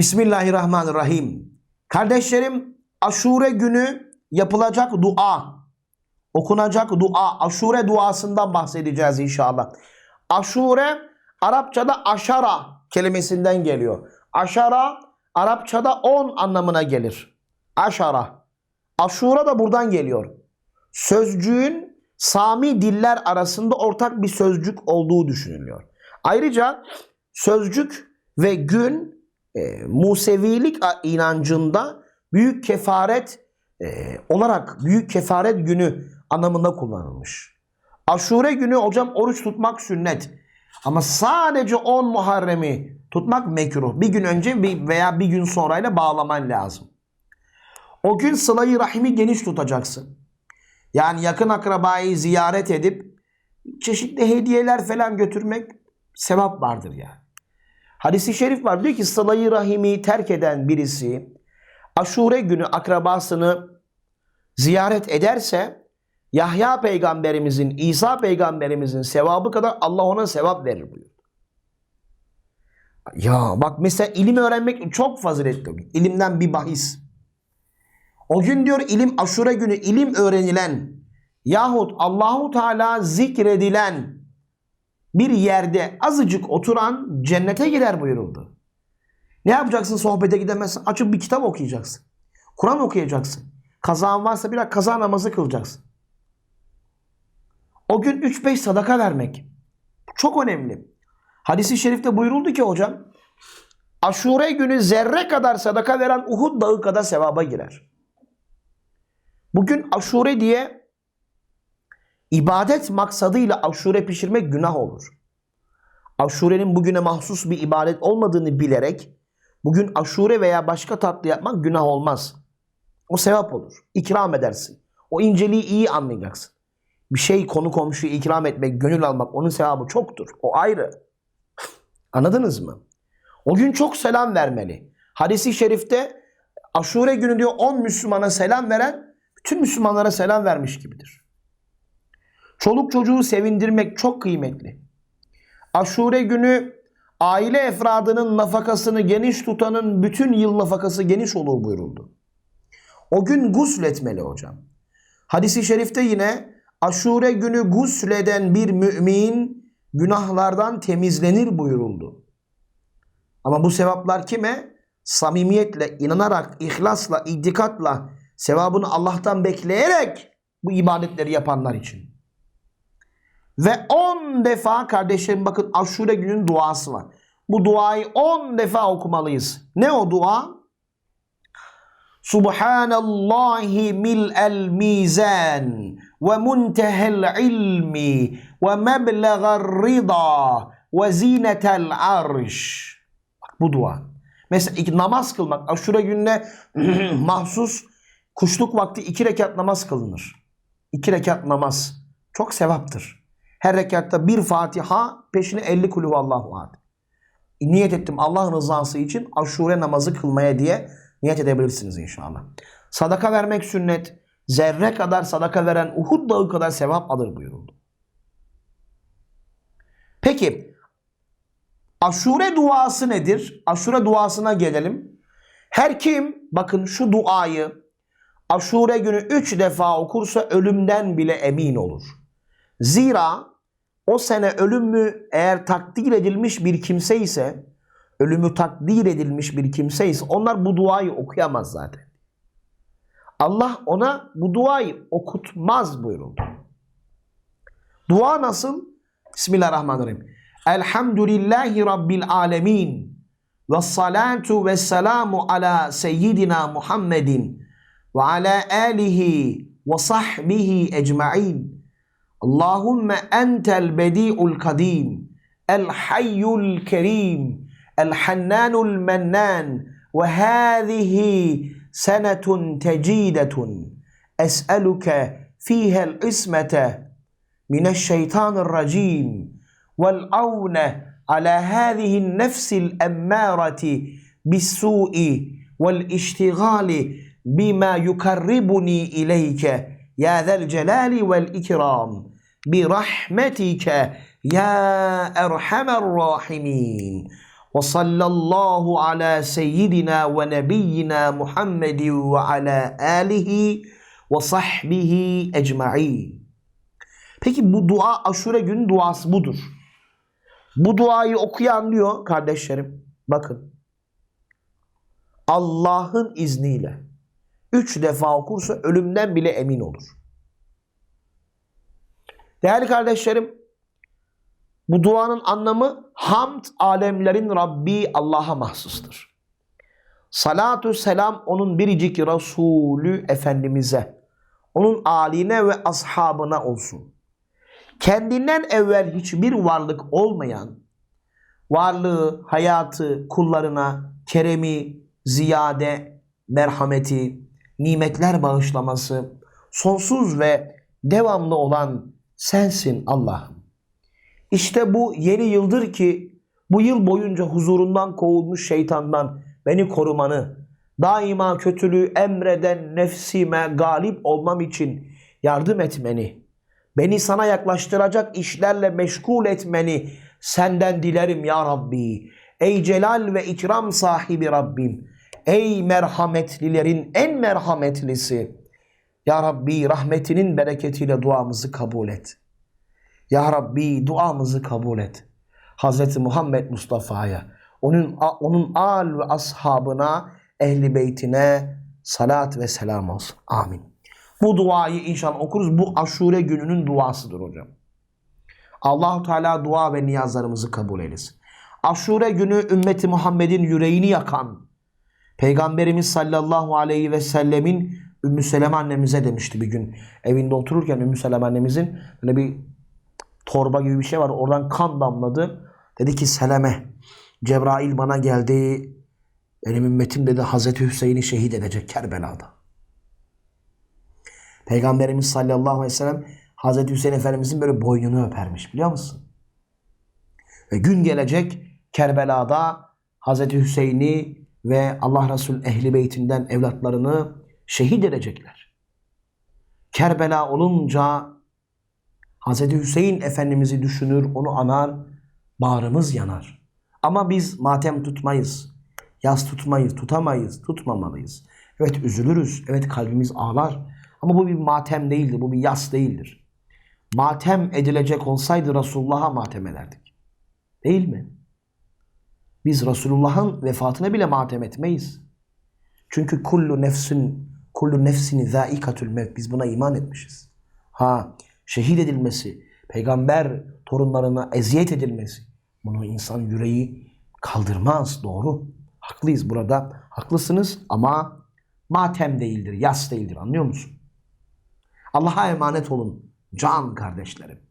Bismillahirrahmanirrahim. Kardeşlerim aşure günü yapılacak dua, okunacak dua, aşure duasından bahsedeceğiz inşallah. Aşure Arapçada aşara kelimesinden geliyor. Aşara Arapçada 10 anlamına gelir. Aşara. Aşura da buradan geliyor. Sözcüğün Sami diller arasında ortak bir sözcük olduğu düşünülüyor. Ayrıca sözcük ve gün e, Musevilik inancında büyük kefaret e, olarak büyük kefaret günü anlamında kullanılmış. Aşure günü hocam oruç tutmak sünnet. Ama sadece 10 Muharrem'i tutmak mekruh. Bir gün önce veya bir gün sonrayla bağlaman lazım. O gün sılayı rahimi geniş tutacaksın. Yani yakın akrabayı ziyaret edip çeşitli hediyeler falan götürmek sevap vardır yani. Hadisi şerif var diyor ki sılayı rahimi terk eden birisi aşure günü akrabasını ziyaret ederse Yahya peygamberimizin, İsa peygamberimizin sevabı kadar Allah ona sevap verir buyuruyor. Ya bak mesela ilim öğrenmek çok faziletli. İlimden bir bahis. O gün diyor ilim aşure günü ilim öğrenilen yahut Allahu Teala zikredilen bir yerde azıcık oturan cennete girer buyuruldu. Ne yapacaksın sohbete gidemezsin? Açıp bir kitap okuyacaksın. Kur'an okuyacaksın. Kazan varsa biraz kaza namazı kılacaksın. O gün 3-5 sadaka vermek. Çok önemli. Hadisi şerifte buyuruldu ki hocam aşure günü zerre kadar sadaka veren Uhud dağı kadar sevaba girer. Bugün aşure diye ibadet maksadıyla aşure pişirmek günah olur. Aşurenin bugüne mahsus bir ibadet olmadığını bilerek bugün aşure veya başka tatlı yapmak günah olmaz. O sevap olur. İkram edersin. O inceliği iyi anlayacaksın. Bir şey konu komşuyu ikram etmek, gönül almak onun sevabı çoktur. O ayrı. Anladınız mı? O gün çok selam vermeli. Hadisi şerifte aşure günü diyor 10 Müslümana selam veren bütün Müslümanlara selam vermiş gibidir. Çoluk çocuğu sevindirmek çok kıymetli. Aşure günü aile efradının nafakasını geniş tutanın bütün yıl nafakası geniş olur buyuruldu. O gün gusletmeli hocam. Hadisi şerifte yine aşure günü gusleden bir mümin günahlardan temizlenir buyuruldu. Ama bu sevaplar kime? Samimiyetle, inanarak, ihlasla, itikatla, sevabını Allah'tan bekleyerek bu ibadetleri yapanlar için. Ve 10 defa kardeşlerim bakın aşure günün duası var. Bu duayı 10 defa okumalıyız. Ne o dua? Subhanallahi mil'el mizan ve muntehel ilmi ve meblegar rida ve zinetel arş. Bak bu dua. Mesela namaz kılmak aşure gününe mahsus kuşluk vakti iki rekat namaz kılınır. İki rekat namaz. Çok sevaptır. Her rekatta bir Fatiha peşine 50 kulü Allahu ahad. Niyet ettim Allah rızası için aşure namazı kılmaya diye niyet edebilirsiniz inşallah. Sadaka vermek sünnet. Zerre kadar sadaka veren Uhud dağı kadar sevap alır buyuruldu. Peki aşure duası nedir? Aşure duasına gelelim. Her kim bakın şu duayı aşure günü üç defa okursa ölümden bile emin olur. Zira o sene ölümü eğer takdir edilmiş bir kimse ise ölümü takdir edilmiş bir kimse ise onlar bu duayı okuyamaz zaten. Allah ona bu duayı okutmaz buyuruldu. Dua nasıl? Bismillahirrahmanirrahim. Elhamdülillahi Rabbil alemin. Ve salatu ve selamu ala seyyidina Muhammedin ve ala alihi ve sahbihi ecma'in. اللهم أنت البديع القديم الحي الكريم الحنان المنان وهذه سنة تجيدة أسألك فيها العصمة من الشيطان الرجيم والعون على هذه النفس الأمارة بالسوء والاشتغال بما يقربني إليك. Ya zel celali vel ikram. Bi rahmetike ya erhamer rahimin. Ve sallallahu ala seyyidina ve nebiyyina Muhammedin ve ala alihi ve sahbihi ecma'in. Peki bu dua aşure günü duası budur. Bu duayı okuyan diyor kardeşlerim bakın Allah'ın izniyle üç defa okursa ölümden bile emin olur. Değerli kardeşlerim, bu duanın anlamı hamd alemlerin Rabbi Allah'a mahsustur. Salatü selam onun biricik Resulü Efendimiz'e, onun aline ve ashabına olsun. Kendinden evvel hiçbir varlık olmayan, varlığı, hayatı kullarına keremi, ziyade, merhameti, nimetler bağışlaması, sonsuz ve devamlı olan sensin Allah'ım. İşte bu yeni yıldır ki bu yıl boyunca huzurundan kovulmuş şeytandan beni korumanı, daima kötülüğü emreden nefsime galip olmam için yardım etmeni, beni sana yaklaştıracak işlerle meşgul etmeni senden dilerim ya Rabbi. Ey celal ve ikram sahibi Rabbim. Ey merhametlilerin en merhametlisi. Ya Rabbi rahmetinin bereketiyle duamızı kabul et. Ya Rabbi duamızı kabul et. Hazreti Muhammed Mustafa'ya, onun onun al ve ashabına, ehli beytine salat ve selam olsun. Amin. Bu duayı inşallah okuruz. Bu aşure gününün duasıdır hocam. Allahu Teala dua ve niyazlarımızı kabul eylesin. Aşure günü ümmeti Muhammed'in yüreğini yakan Peygamberimiz sallallahu aleyhi ve sellemin Ümmü Seleme annemize demişti bir gün. Evinde otururken Ümmü Seleme annemizin böyle bir torba gibi bir şey var. Oradan kan damladı. Dedi ki Seleme Cebrail bana geldi. Benim ümmetim dedi Hazreti Hüseyin'i şehit edecek Kerbela'da. Peygamberimiz sallallahu aleyhi ve sellem Hazreti Hüseyin Efendimizin böyle boynunu öpermiş biliyor musun? Ve gün gelecek Kerbela'da Hazreti Hüseyin'i ve Allah Resulü ehli beytinden evlatlarını şehit edecekler. Kerbela olunca Hazreti Hüseyin Efendimiz'i düşünür, onu anar, bağrımız yanar. Ama biz matem tutmayız. Yas tutmayız, tutamayız, tutmamalıyız. Evet üzülürüz, evet kalbimiz ağlar. Ama bu bir matem değildir, bu bir yas değildir. Matem edilecek olsaydı Resulullah'a matem ederdik. Değil mi? Biz Resulullah'ın vefatına bile matem etmeyiz. Çünkü kullu nefsin kullu nefsini zaikatul mevt. Biz buna iman etmişiz. Ha şehit edilmesi, peygamber torunlarına eziyet edilmesi. Bunu insan yüreği kaldırmaz. Doğru. Haklıyız burada. Haklısınız ama matem değildir, yas değildir. Anlıyor musun? Allah'a emanet olun can kardeşlerim.